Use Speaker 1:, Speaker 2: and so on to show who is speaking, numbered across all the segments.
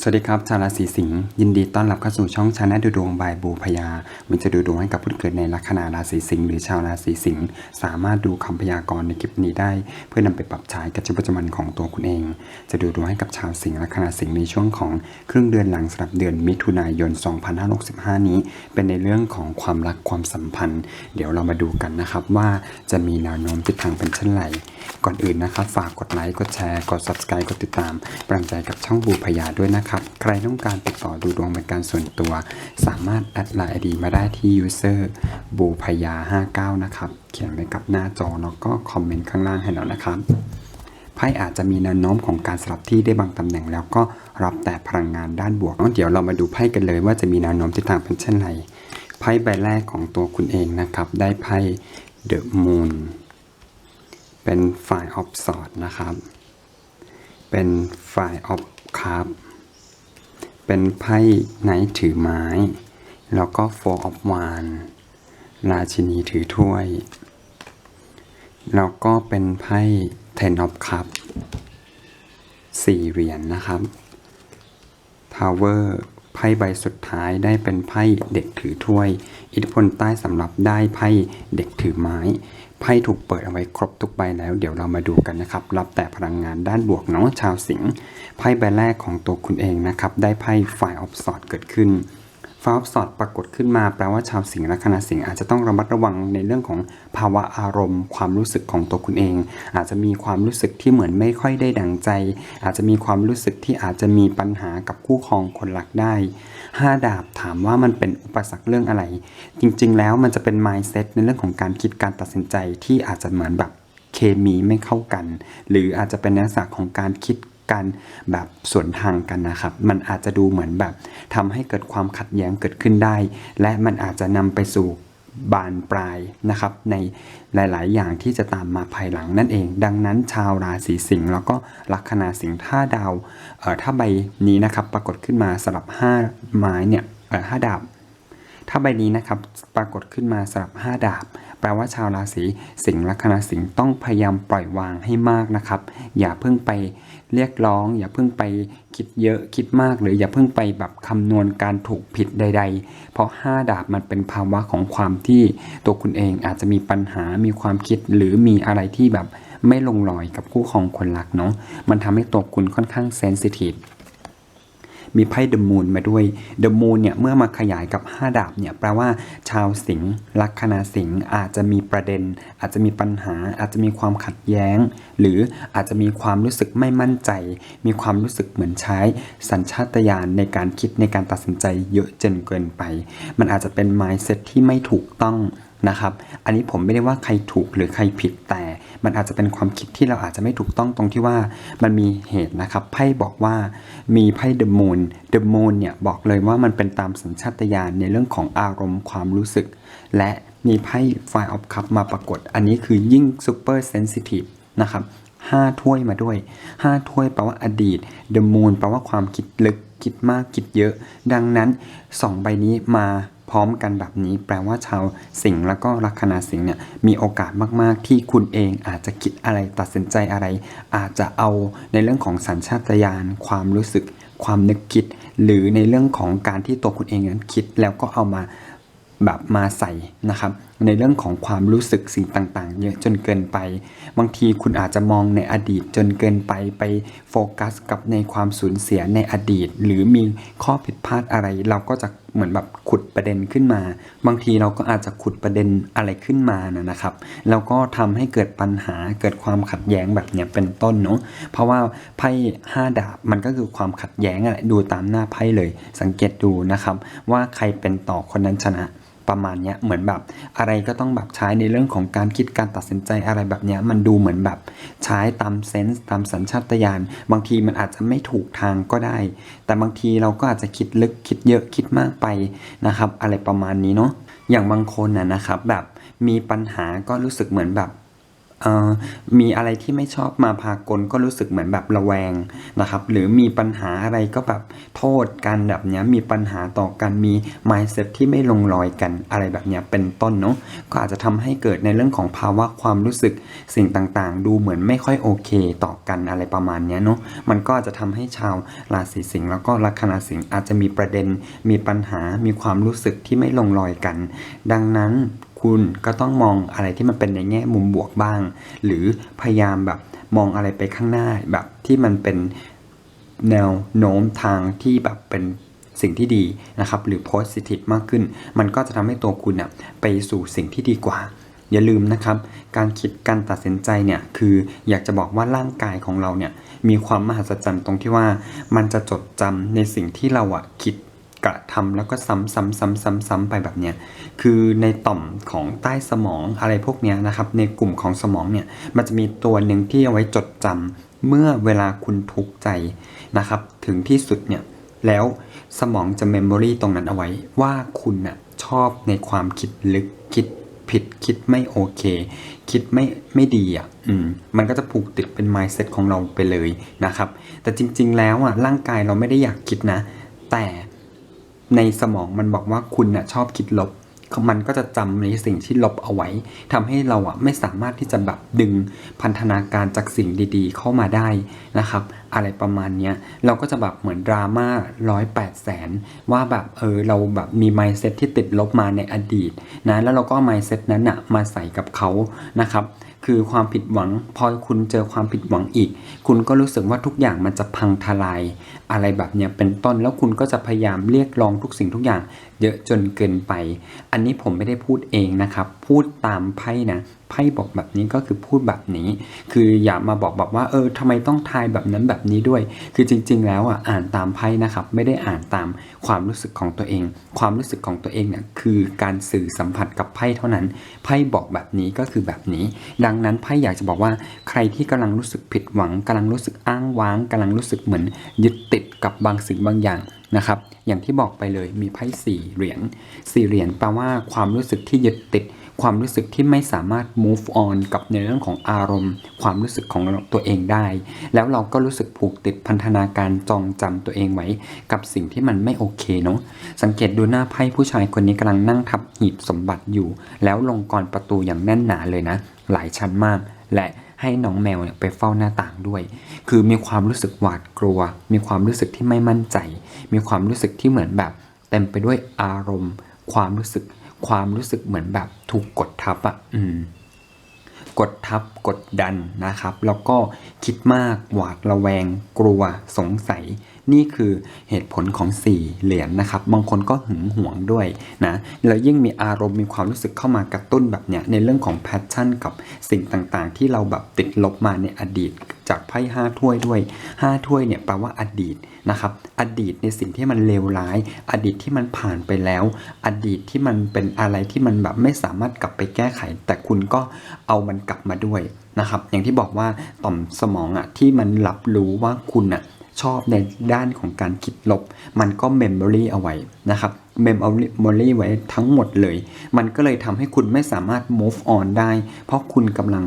Speaker 1: สวัสดีครับ ชาวราศีสิงห์ยินดีต้อนรับเข้าสู่ช่องชาแนลดูดวงบายบูพยามันจะดูดวงให้กับผู้เกิดในลัคนาราศีสิงห์หรือชาวราศีสิงห์สามารถดูคำพยากรณ์ในคลิปนี้ได้ เพื่อนำไปปรับใช้กับชีวิตประจำวันของตัวคุณเอง จะดูดวงให้กับชาวสิงห์ลัคนาสิงห์ในช่วงของครึ่งเดือนหลังสำหรับเดือนมิถุนายน 2565 นี้ เป็นในเรื่องของความรักความสัมพันธ์ เดี๋ยวเรามาดูกันนะครับว่าจะมีแนวโน้มทิศทางเป็นเช่นไรก่อนอื่นนะครับฝากกดไลค์กดแชร์กด subscribe กดติดตามกำลังใจกับช่องบูพยาด้วยนะครับใครต้องการติดต่อดูดวงเป็นการส่วนตัว สามารถแอดไลน์ไอดีมาได้ที่ user บูพยา 59 นะครับ เขียนไว้กับหน้าจอแล้วก็คอมเมนต์ข้างล่างให้เรานะครับไพ่อาจจะมีแนวโน้มของการสลับที่ได้บางตำแหน่ง แล้วก็รับแต่พลังงานด้านบวกงั้นเดี๋ยวเรามาดูไพ่กันเลยว่าจะมีแนวโน้มทิศทางเป็นเช่นไรไพ่ใบแรกของตัวคุณเองนะครับ ได้ไพ่ The Moon เป็นฝ่ายออฟสอดนะครับ เป็นฝ่ายออฟคร์บ เป็นไพ่ไนท์ถือไม้ แล้วก็โฟออฟวานราชินีถือถ้วย แล้วก็เป็นไพ่เทนออฟคัพสี่เหรียญนนะครับทาวเวอร์ไพ่ใบสุดท้ายได้เป็นไพ่เด็กถือถ้วย อิทธิพลใต้สำหรับได้ไพ่เด็กถือไม้ ไพ่ถูกเปิดเอาไว้ครบทุกใบแล้ว เดี๋ยวเรามาดูกันนะครับ รับแต่พลังงานด้านบวกเนาะชาวสิงห์ ไพ่ใบแรกของตัวคุณเองนะครับ ได้ไพ่ฝ่ายออฟสอดเกิดขึ้นฟ้าออฟสอดปรากฏขึ้นมาแปลว่าชาวสิงห์และคณะสิงห์อาจจะต้องระมัดระวังในเรื่องของภาวะอารมณ์ ความรู้สึกของตัวคุณเอง อาจจะมีความรู้สึกที่เหมือนไม่ค่อยได้ดังใจ อาจจะมีความรู้สึกที่อาจจะมีปัญหากับคู่ครองคนรักได้ห้าดาบถามว่ามันเป็นอุปสรรคเรื่องอะไร จริงๆ แล้วมันจะเป็น mindset ในเรื่องของการคิดการตัดสินใจที่อาจจะเหมือนแบบเคมีไม่เข้ากัน หรืออาจจะเป็นลักษณะของการคิด กันแบบสวนทางกันนะครับ มันอาจจะดูเหมือนแบบทำให้เกิดความขัดแย้งเกิดขึ้นได้ และมันอาจจะนำไปสู่บานปลายนะครับ ในหลาย ๆ อย่างที่จะตามมาภายหลังนั่นเอง ดังนั้นชาวราศีสิงห์แล้วก็ลัคนาสิงห์ถ้าดาวเอ่อถ้าใบนี้นะครับปรากฏขึ้นมาสลับ5ไม้เนี่ยเอ่อห้าดาบถ้าใบนี้นะครับปรากฏขึ้นมาสลับ 5 ดาบ แปลว่าชาวราศีสิงห์ลัคนาสิงห์ต้องพยายามปล่อยวางให้มากนะครับ อย่าเพิ่งไปเรียกร้อง อย่าเพิ่งไปคิดเยอะคิดมาก หรืออย่าเพิ่งไปแบบคำนวณการถูกผิดใด ๆ เพราะ 5 ดาบมันเป็นภาวะของความที่ตัวคุณเองอาจจะมีปัญหามีความคิดหรือมีอะไรที่แบบไม่ลงรอยกับคู่ครองคนรักเนาะมันทำให้ตัวคุณค่อนข้างเซนซิทีฟ มีไพ่เดอะมูนมาด้วยเดอะมูนเนี่ยเมื่อมาขยายกับ 5 ดาบเนี่ยแปลว่าชาวสิงห์ลัคนาสิงห์อาจจะมีประเด็น อาจจะมีปัญหา อาจจะมีความขัดแย้ง หรืออาจจะมีความรู้สึกไม่มั่นใจ มีความรู้สึกเหมือนใช้สัญชาตญาณในการคิดในการตัดสินใจเยอะจนเกินไป มันอาจจะเป็น mindset ที่ไม่ถูกต้อง นะครับ อันนี้ผมไม่ได้ว่าใครถูกหรือใครผิดแต่มันอาจจะเป็นความคิดที่เราอาจจะไม่ถูกต้องตรงที่ว่ามันมีเหตุนะครับไพ่บอกว่ามีไพ่เดอะมูนเดอะมูนเนี่ยบอกเลยว่ามันเป็นตามสัญชาตญาณในเรื่องของอารมณ์ความรู้สึก และมีไพ่ไฟออฟคัพมาปรากฏ อันนี้คือยิ่งซูเปอร์เซนซิทีฟนะครับห้าถ้วยมาด้วยห้าถ้วยแปลว่าอดีตเดอะมูนแปลว่าความคิดลึกคิดมากคิดเยอะ ดังนั้นสองใบนี้มา พร้อมกันแบบนี้ แปลว่าชาวสิงห์แล้วก็ลัคนาสิงห์เนี่ยมีโอกาสมาก ๆ ที่คุณเองอาจจะคิดอะไรตัดสินใจอะไร อาจจะเอาในเรื่องของสัญชาตญาณความรู้สึก ความนึกคิด หรือในเรื่องของการที่ตัวคุณเองนั้นคิดแล้วก็เอามาแบบมาใส่นะครับ ในเรื่องของความรู้สึกสิ่งต่างๆ เยอะจนเกินไป บางทีคุณอาจจะมองในอดีตจนเกินไปไปโฟกัส กับในความสูญเสียในอดีต หรือมีข้อผิดพลาดอะไร เราก็จะเหมือนแบบขุดประเด็นขึ้นมา บางทีเราก็อาจจะขุดประเด็นอะไรขึ้นมานะนะครับ แล้วก็ทำให้เกิดปัญหาเกิดความขัดแย้งแบบเนี้ยเป็นต้นเนาะเพราะว่าไพ่ห้าดาบมันก็คือความขัดแย้งอะไรดูตามหน้าไพ่เลย สังเกตดูนะครับ ว่าใครเป็นต่อคนนั้นชนะ ประมาณเนี้ยเหมือนแบบอะไรก็ต้องแบบใช้ในเรื่องของการคิดการตัดสินใจอะไรแบบเนี้ยมันดูเหมือนแบบใช้ตามเซนส์ตามสัญชาตญาณบางทีมันอาจจะไม่ถูกทางก็ได้ แต่บางทีเราก็อาจจะคิดลึกคิดเยอะคิดมากไปนะครับ อะไรประมาณนี้เนาะอย่างบางคนน่ะนะครับแบบมีปัญหาก็รู้สึกเหมือนแบบ มีอะไรที่ไม่ชอบมาพากลก็รู้สึกเหมือนแบบระแวงนะครับ หรือมีปัญหาอะไรก็แบบโทษกันแบบนี้มีปัญหาต่อกันมี mindset ที่ไม่ลงรอยกันอะไรแบบนี้เป็นต้นเนาะก็อาจจะทำให้เกิดในเรื่องของภาวะความรู้สึกสิ่งต่างๆ ดูเหมือนไม่ค่อยโอเคต่อกันอะไรประมาณนี้เนาะมันก็อาจจะทำให้ชาวราศีสิงห์แล้วก็ลัคนาสิงห์อาจจะมีประเด็น มีปัญหามีความรู้สึกที่ไม่ลงรอยกัน ดังนั้น คุณก็ต้องมองอะไรที่มันเป็นในแง่มุมบวกบ้าง หรือพยายามแบบมองอะไรไปข้างหน้าแบบที่มันเป็นแนวโน้มทางที่แบบเป็นสิ่งที่ดีนะครับ หรือ positive มากขึ้น มันก็จะทำให้ตัวคุณนะไปสู่สิ่งที่ดีกว่า อย่าลืมนะครับ การคิดการตัดสินใจเนี่ยคืออยากจะบอกว่าร่างกายของเราเนี่ยมีความมหัศจรรย์ตรงที่ว่า มันจะจดจำในสิ่งที่เราอะคิด ทำแล้วก็ซ้ำซ้ำซ้ำซ้ำซ้ำไปแบบเนี้ยคือในต่อมของใต้สมองอะไรพวกเนี้ยนะครับ ในกลุ่มของสมองเนี่ยมันจะมีตัวหนึ่งที่เอาไว้จดจำเมื่อเวลาคุณทุกข์ใจนะครับ ถึงที่สุดเนี่ยแล้วสมองจะเมมโมรีตรงนั้นเอาไว้ว่าคุณน่ะชอบในความคิดลึกคิดผิดคิดไม่โอเค คิดไม่ไม่ดีอะอืมมันก็จะผูกติดเป็น mindset ของเราไปเลยนะครับ แต่จริง ๆ แล้วอะร่างกายเราไม่ได้อยากคิดนะ แต่ ในสมองมันบอกว่าคุณน่ะชอบคิดลบ มันก็จะจำในสิ่งที่ลบเอาไว้ทำให้เราอะไม่สามารถที่จะแบบดึงพันธนาการจากสิ่งดีๆ เข้ามาได้นะครับ อะไรประมาณเนี้ยเราก็จะแบบเหมือนดราม่าร้อยแปดแสนว่าแบบเออเราแบบมี mindset ที่ติดลบมาในอดีตนะแล้วเราก็เอา mindset นั้นอะมาใส่กับเขานะครับ คือความผิดหวัง พอคุณเจอความผิดหวังอีก คุณก็รู้สึกว่าทุกอย่างมันจะพังทลาย อะไรแบบเนี้ยเป็นต้นแล้วคุณก็จะพยายามเรียกร้องทุกสิ่งทุกอย่าง เยอะจนเกินไป อันนี้ผมไม่ได้พูดเองนะครับ พูดตามไพ่นะไพ่บอกแบบนี้ก็คือพูดแบบนี้ คืออย่ามาบอกแบบว่า เออทำไมต้องทายแบบนั้นแบบนี้ด้วย คือจริง ๆ แล้วอะอ่านตามไพ่นะครับ ไม่ได้อ่านตามความรู้สึกของตัวเอง ความรู้สึกของตัวเองเนี่ยคือการสื่อสัมผัสกับไพ่เท่านั้น ไพ่บอกแบบนี้ก็คือแบบนี้ ดังนั้นไพ่อยากจะบอกว่า ใครที่กำลังรู้สึกผิดหวังกำลังรู้สึกอ้างว้างกำลังรู้สึกเหมือน ยึดติดกับบางสิ่งบางอย่างนะครับ อย่างที่บอกไปเลยมีไพ่สี่เหรียญสี่เหรียญแปลว่าความรู้สึกที่ยึดติด ความรู้สึกที่ไม่สามารถ move on กับในเรื่องของอารมณ์ ความรู้สึกของตัวเองได้ แล้วเราก็รู้สึกผูกติดพันธนาการจองจำตัวเองไว้ กับสิ่งที่มันไม่โอเคเนาะสังเกตดูหน้าไพ่ผู้ชายคนนี้กำลังนั่งทับหีบสมบัติอยู่ แล้วลงกรประตูอย่างแน่นหนาเลยนะ หลายชั้นมาก และให้น้องแมวเนี่ยไปเฝ้าหน้าต่างด้วย คือมีความรู้สึกหวาดกลัว มีความรู้สึกที่ไม่มั่นใจ มีความรู้สึกที่เหมือนแบบ เต็มไปด้วยอารมณ์ ความรู้สึก ความรู้สึกเหมือนแบบถูกกดทับอะอืมกดทับกดดันนะครับ แล้วก็คิดมากหวาดระแวง กลัวสงสัย นี่คือเหตุผลของ 4 เหรียญนะครับ บางคนก็หึงหวงด้วยนะแล้วยิ่งมีอารมณ์มีความรู้สึกเข้ามากระตุ้นแบบเนี้ยในเรื่องของแพชชั่นกับสิ่งต่างๆ ที่เราแบบติดลบมาในอดีตจากไพ่ห้าถ้วยด้วย5ถ้วยเนี่ยแปลว่าอดีตนะครับ อดีตในสิ่งที่มันเลวร้าย อดีตที่มันผ่านไปแล้ว อดีตที่มันเป็นอะไรที่มันแบบไม่สามารถกลับไปแก้ไข แต่คุณก็เอามันกลับมาด้วยนะครับ อย่างที่บอกว่าต่อมสมองอะที่มันรับรู้ว่าคุณอะ ชอบในด้านของการคิดลบ มันก็เมมโมรีเอาไว้นะครับเมมโมรีไว้ทั้งหมดเลย มันก็เลยทำให้คุณไม่สามารถ move on ได้ เพราะคุณกำลัง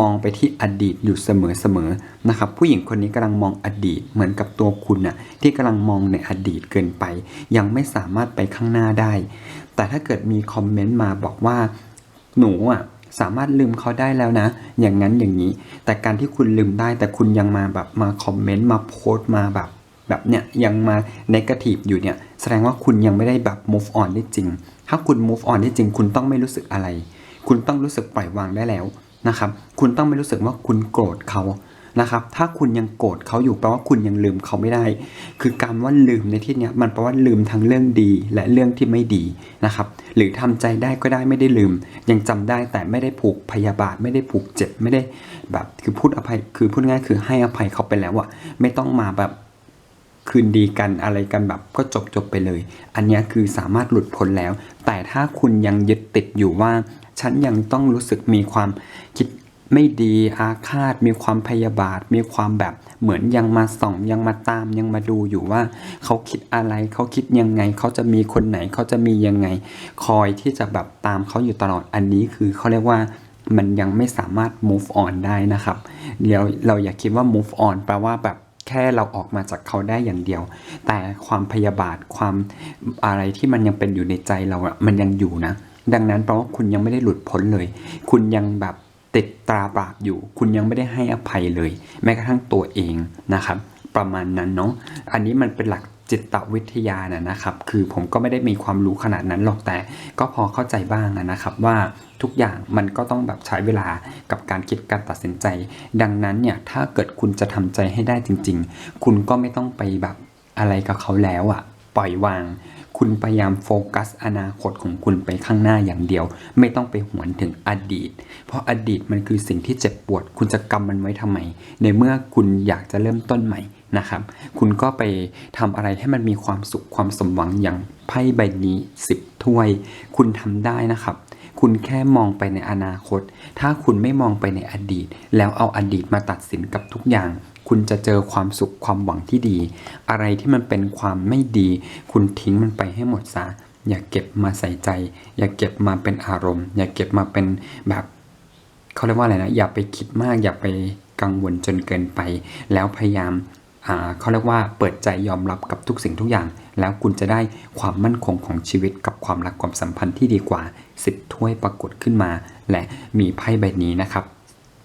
Speaker 1: มองไปที่อดีตอยู่เสมอๆนะครับ ผู้หญิงคนนี้กำลังมองอดีตเหมือนกับตัวคุณน่ะที่กำลังมองในอดีตเกินไป ยังไม่สามารถไปข้างหน้าได้ แต่ถ้าเกิดมีคอมเมนต์มาบอกว่าหนูอะ สามารถลืมเขาได้แล้วนะ อย่างนั้นอย่างนี้ แต่การที่คุณลืมได้ แต่คุณยังมาแบบมาคอมเมนต์มาโพสต์มาแบบ แบบเนี้ยยังมาเนกาทีฟอยู่เนี่ย แสดงว่าคุณยังไม่ได้แบบ move on ได้จริง ถ้าคุณ move on ได้จริง คุณต้องไม่รู้สึกอะไร คุณต้องรู้สึกปล่อยวางได้แล้วนะครับ คุณต้องไม่รู้สึกว่าคุณโกรธเขา นะครับ ถ้าคุณยังโกรธเขาอยู่แปลว่าคุณยังลืมเขาไม่ได้ คือการว่าลืมในที่นี้มันแปลว่าลืมทั้งเรื่องดีและเรื่องที่ไม่ดีนะครับ หรือทำใจได้ก็ได้ไม่ได้ลืม ยังจำได้แต่ไม่ได้ผูกพยาบาท ไม่ได้ผูกเจ็บไม่ได้แบบคือพูดอภัยคือพูดง่ายคือให้อภัยเขาไปแล้วอะไม่ต้องมาแบบคืนดีกันอะไรกันแบบก็จบจบไปเลย อันนี้คือสามารถหลุดพ้นแล้ว แต่ถ้าคุณยังยึดติดอยู่ว่า ฉันยังต้องรู้สึกมีความคิด ไม่ดีอาฆาตมีความพยาบาท มีความแบบเหมือนยังมาส่องยังมาตามยังมาดูอยู่ว่า เขาคิดอะไรเขาคิดยังไง เขาจะมีคนไหนเขาจะมียังไง คอยที่จะแบบตามเขาอยู่ตลอดอันนี้คือเขาเรียกว่ามันยังไม่สามารถ move on ได้นะครับ เดี๋ยวเราอย่าคิดว่า move on แปลว่าแบบแค่เราออกมาจากเขาได้อย่างเดียว แต่ความพยาบาทความอะไรที่มันยังเป็นอยู่ในใจเราอะมันยังอยู่นะ ดังนั้นแปลว่าคุณยังไม่ได้หลุดพ้นเลย คุณยังแบบ ติดตราปราบอยู่ คุณยังไม่ได้ให้อภัยเลย แม้กระทั่งตัวเองนะครับ ประมาณนั้นเนาะอันนี้มันเป็นหลักจิตวิทยานะนะครับ คือผมก็ไม่ได้มีความรู้ขนาดนั้นหรอกแต่ ก็พอเข้าใจบ้างนะครับว่าทุกอย่างมันก็ต้องแบบใช้เวลากับการคิดการตัดสินใจ ดังนั้นเนี่ยถ้าเกิดคุณจะทำใจให้ได้จริง ๆ คุณก็ไม่ต้องไปแบบอะไรกับเขาแล้วอะปล่อยวาง คุณพยายามโฟกัส อนาคตของคุณไปข้างหน้าอย่างเดียว ไม่ต้องไปหวนถึงอดีต เพราะอดีตมันคือสิ่งที่เจ็บปวด คุณจะกำมันไว้ทำไม ในเมื่อคุณอยากจะเริ่มต้นใหม่นะครับ คุณก็ไปทำอะไรให้มันมีความสุขความสมหวังอย่างไพ่ใบนี้10ถ้วย คุณทำได้นะครับคุณแค่มองไปในอนาคต ถ้าคุณไม่มองไปในอดีต แล้วเอาอดีตมาตัดสินกับทุกอย่าง คุณจะเจอความสุขความหวังที่ดี อะไรที่มันเป็นความไม่ดี คุณทิ้งมันไปให้หมดซะอย่าเก็บมาใส่ใจ อย่าเก็บมาเป็นอารมณ์ อย่าเก็บมาเป็นแบบเขาเรียกว่าอะไรนะอย่าไปคิดมาก อย่าไปกังวลจนเกินไป แล้วพยายามเขาเรียกว่าเปิดใจยอมรับกับทุกสิ่งทุกอย่าง แล้วคุณจะได้ความมั่นคงของชีวิตกับความรักความสัมพันธ์ที่ดีกว่าสิบถ้วยปรากฏขึ้นมา และมีไพ่ใบนี้นะครับ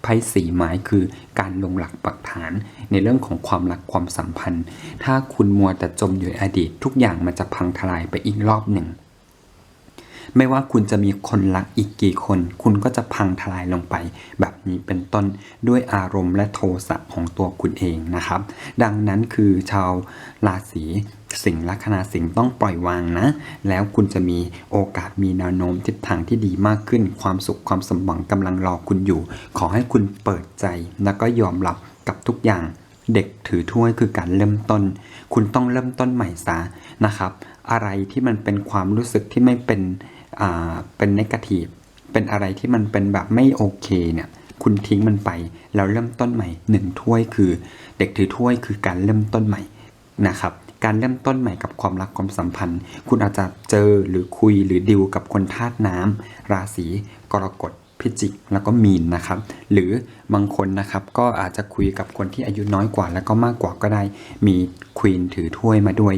Speaker 1: ไพ่สีไม้คือการลงหลักปักฐานในเรื่องของความรักความสัมพันธ์ ถ้าคุณมัวแต่จมอยู่ในอดีต ทุกอย่างมันจะพังทลายไปอีกรอบหนึ่ง ไม่ว่าคุณจะมีคนรักอีกกี่คน คุณก็จะพังทลายลงไป แบบนี้เป็นต้นด้วยอารมณ์และโทสะของตัวคุณเองนะครับ ดังนั้นคือชาวราศี สิงลัคนาสิงต้องปล่อยวางนะ แล้วคุณจะมีโอกาสมีแนวโน้มทิศทางที่ดีมากขึ้น ความสุขความสมหวังกำลังรอคุณอยู่ ขอให้คุณเปิดใจแล้วก็ยอมรับกับทุกอย่างเด็กถือถ้วยคือการเริ่มต้น คุณต้องเริ่มต้นใหม่ซะนะครับ อะไรที่มันเป็นความรู้สึกที่ไม่เป็นอ่าเป็นนกาทีฟเป็นอะไรที่มันเป็นแบบไม่โอเคเนี่ย คุณทิ้งมันไปแล้วเริ่มต้นใหม่หนึ่งถ้วยคือ เด็กถือถ้วยคือการเริ่มต้นใหม่นะครับ การเริ่มต้นใหม่กับความรักความสัมพันธ์ คุณอาจจะเจอหรือคุยหรือดิวกับคนธาตุน้ำราศีกรกฎพิจิกแล้วก็มีนนะครับ หรือบางคนนะครับก็อาจจะคุยกับคนที่อายุน้อยกว่า แล้วก็มากกว่าก็ได้มีควีนถือถ้วยมาด้วย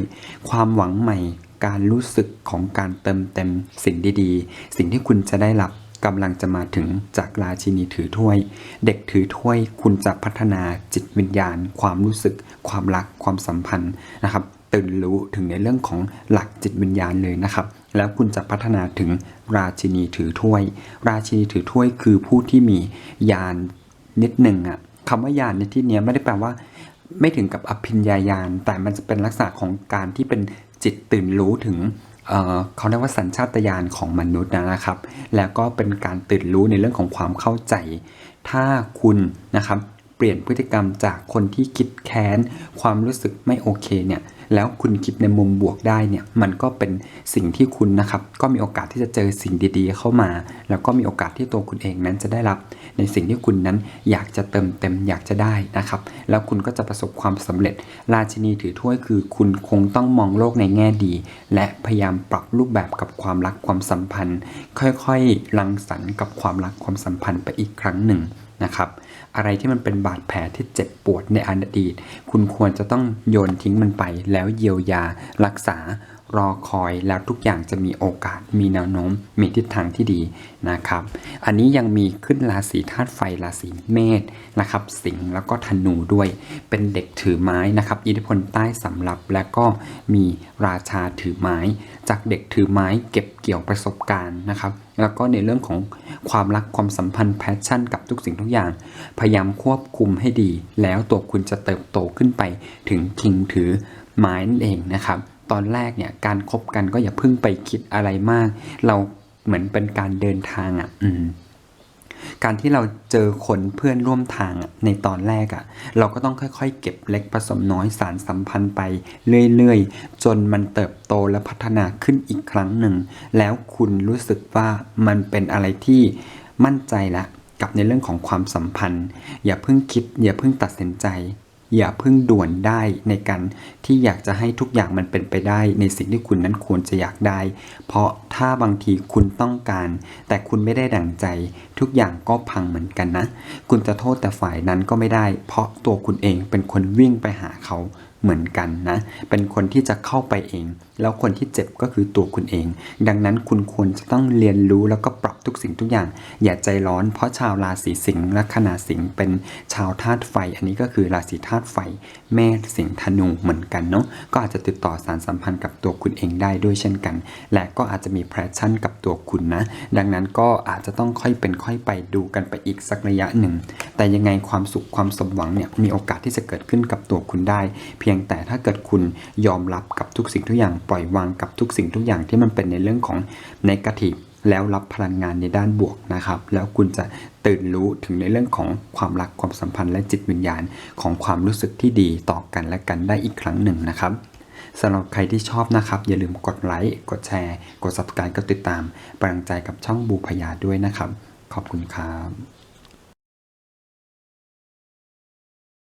Speaker 1: ความหวังใหม่การรู้สึกของการเติมเต็มสิ่งดีๆ สิ่งที่คุณจะได้รับกำลังจะมาถึงจากราชินีถือถ้วย เด็กถือถ้วยคุณจะพัฒนาจิตวิญญาณ ความรู้สึก ความรักความสัมพันธ์นะครับ ตื่นรู้ถึงในเรื่องของหลักจิตวิญญาณเลยนะครับ แล้วคุณจะพัฒนาถึงราชินีถือถ้วย ราชินีถือถ้วยคือผู้ที่มียานนิดหนึ่งอะคำว่ายานในที่นี้ไม่ได้แปลว่า ไม่ถึงกับอภิญญาญาณแต่มันจะเป็นลักษณะของการที่เป็นจิตตื่นรู้ถึงเเขาเรียกว่าสัญชาตญาณของมนุษย์นะครับ แล้วก็เป็นการตื่นรู้ในเรื่องของความเข้าใจ ถ้าคุณนะครับเปลี่ยนพฤติกรรมจากคนที่คิดแค้น ความรู้สึกไม่โอเคเนี่ย แล้วคุณคิดในมุมบวกได้เนี่ยมันก็เป็นสิ่งที่คุณนะครับก็มีโอกาสที่จะเจอสิ่งดีๆเข้ามา แล้วก็มีโอกาสที่ตัวคุณเองนั้นจะได้รับ ในสิ่งที่คุณนั้นอยากจะเติมเต็มอยากจะได้นะครับ แล้วคุณก็จะประสบความสำเร็จ ราชินีถือถ้วยคือ คุณคงต้องมองโลกในแง่ดี และพยายามปรับรูปแบบกับความรักความสัมพันธ์ ค่อยๆรังสรรค์กับความรักความสัมพันธ์ไปอีกครั้งหนึ่งนะครับ อะไรที่มันเป็นบาดแผลที่เจ็บปวดในอดีต คุณควรจะต้องโยนทิ้งมันไปแล้วเยียวยารักษา รอคอยแล้วทุกอย่างจะมีโอกาส มีแนวโน้ม มีทิศทางที่ดีนะครับ อันนี้ยังมีขึ้นราศีธาตุไฟราศีเมษนะครับ สิงห์แล้วก็ธนูด้วย เป็นเด็กถือไม้นะครับอิทธิพลใต้สำรับและก็มีราชาถือไม้ จากเด็กถือไม้เก็บเกี่ยวประสบการณ์นะครับ แล้วก็ในเรื่องของความรักความสัมพันธ์แพชชั่นกับทุกสิ่งทุกอย่าง พยายามควบคุมให้ดี แล้วตัวคุณจะเติบโตขึ้นไปถึงคิงถือไม้นั่นเองนะครับ ตอนแรกเนี่ยการคบกันก็อย่าเพิ่งไปคิดอะไรมาก เราเหมือนเป็นการเดินทางอะอืมการที่เราเจอคนเพื่อนร่วมทางในตอนแรกอะ่ะ เราก็ต้องค่อยๆ เก็บเล็กผสมน้อยสารสัมพันธ์ไปเรื่อยๆ จนมันเติบโตและพัฒนาขึ้นอีกครั้งหนึ่ง แล้วคุณรู้สึกว่ามันเป็นอะไรที่มั่นใจละกับในเรื่องของความสัมพันธ์ อย่าเพิ่งคิดอย่าเพิ่งตัดสินใจ อย่าเพิ่งด่วนได้ในการที่อยากจะให้ทุกอย่างมันเป็นไปได้ในสิ่งที่คุณนั้นควรจะอยากได้ เพราะถ้าบางทีคุณต้องการ แต่คุณไม่ได้ดั่งใจ ทุกอย่างก็พังเหมือนกันนะ คุณจะโทษแต่ฝ่ายนั้นก็ไม่ได้ เพราะตัวคุณเองเป็นคนวิ่งไปหาเขาเหมือนกันนะ เป็นคนที่จะเข้าไปเอง แล้วคนที่เจ็บก็คือตัวคุณเอง ดังนั้นคุณควรจะต้องเรียนรู้แล้วก็ปรับทุกสิ่งทุกอย่าง อย่าใจร้อน เพราะชาวราศีสิงห์ลัคนาสิงห์เป็นชาวธาตุไฟ อันนี้ก็คือราศีธาตุไฟ แม่สิงห์ธนูเหมือนกันเนาะ ก็อาจจะติดต่อสารสัมพันธ์กับตัวคุณเองได้ด้วยเช่นกัน และก็อาจจะมีแพชชั่นกับตัวคุณนะ ดังนั้นก็อาจจะต้องค่อยเป็นค่อยไปดูกันไปอีกสักระยะหนึ่ง แต่ยังไงความสุขความสมหวังเนี่ยมีโอกาสที่จะเกิดขึ้นกับตัวคุณได้เพียงแต่ถ้าเกิดคุณยอมรับกับทุกสิ่งทุกอย่างปล่อยวางกับทุกสิ่งทุกอย่างที่มันเป็นในเรื่องของในกาทีแล้วรับพลังงานในด้านบวกนะครับ แล้วคุณจะตื่นรู้ถึงในเรื่องของความรักความสัมพันธ์และจิตวิญญาณของความรู้สึกที่ดีต่อกันและกันได้อีกครั้งหนึ่งนะครับสำหรับใครที่ชอบนะครับ อย่าลืมกดไลค์กดแชร์ กด subscribe กดติดตามป็นกำลังใจกับช่องบูพยาด้วยนะครับ ขอบคุณครับ